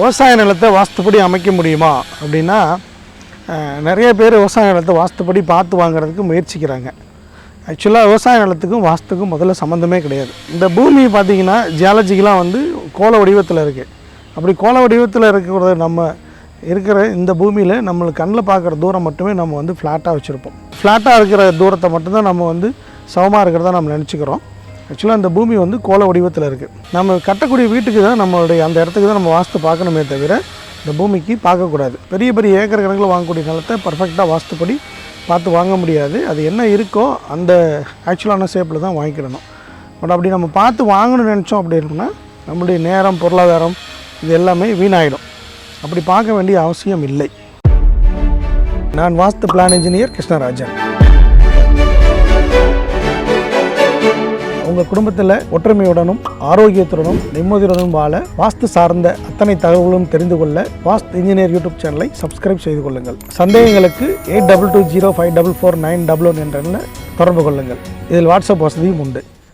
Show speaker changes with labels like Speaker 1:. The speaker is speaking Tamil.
Speaker 1: விவசாய நிலத்தை வாஸ்துப்படி அமைக்க முடியுமா அப்படின்னா நிறைய பேர் விவசாய நிலத்தை வாஸ்துப்படி பார்த்து வாங்குறதுக்கு முயற்சிக்கிறாங்க. ஆக்சுவலாக விவசாய நிலத்துக்கும் வாஸ்துக்கும் முதல்ல சம்மந்தமே கிடையாது. இந்த பூமி பார்த்திங்கன்னா ஜியாலஜிக்கெலாம் வந்து கோள வடிவத்தில் இருக்குது அப்படி கோள வடிவத்தில் இருக்கிறத நம்ம இருக்கிற இந்த பூமியில் நம்மளுக்கு கண்ணில் பார்க்குற தூரம் மட்டுமே நம்ம வந்து ஃப்ளாட்டாக வச்சுருப்போம். ஃப்ளாட்டாக இருக்கிற தூரத்தை மட்டும்தான் நம்ம வந்து சமமாக இருக்கிறதா நம்ம நினச்சிக்கிறோம். ஆக்சுவலாக இந்த பூமி வந்து கோல வடிவத்தில் இருக்குது நம்ம கட்டக்கூடிய வீட்டுக்கு தான் நம்மளுடைய அந்த இடத்துக்கு தான் நம்ம வாஸ்து பார்க்கணுமே தவிர இந்த பூமிக்கு பார்க்கக்கூடாது பெரிய பெரிய ஏக்கர் கணக்கில் வாங்கக்கூடிய நிலத்தை பர்ஃபெக்டாக வாஸ்துப்படி பார்த்து வாங்க முடியாது. அது என்ன இருக்கோ அந்த ஆக்சுவலான ஷேப்பில் தான் வாங்கிக்கிடணும் பட் அப்படி நம்ம பார்த்து வாங்கணும்னு நினச்சோம் அப்படின்னா நம்மளுடைய நேரம் பொருளாதாரம் இது எல்லாமே வீணாயிடும். அப்படி பார்க்க வேண்டிய அவசியம் இல்லை. நான் வாஸ்து பிளான் இன்ஜினியர் கிருஷ்ணராஜன். உங்கள் குடும்பத்தில் ஒற்றுமையுடனும் ஆரோக்கியத்துடனும் நிம்மதியுடனும் வாழ வாஸ்து சார்ந்த அத்தனை தகவல்களும் தெரிந்து கொள்ள வாஸ்து இன்ஜினியர் யூடியூப் சேனலை சப்ஸ்கிரைப் செய்து கொள்ளுங்கள். சந்தேகங்களுக்கு eight double two zero five double four nine double one என்ற தொடர்பு கொள்ளுங்கள். இதில் வாட்ஸ்அப் வசதியும் உண்டு.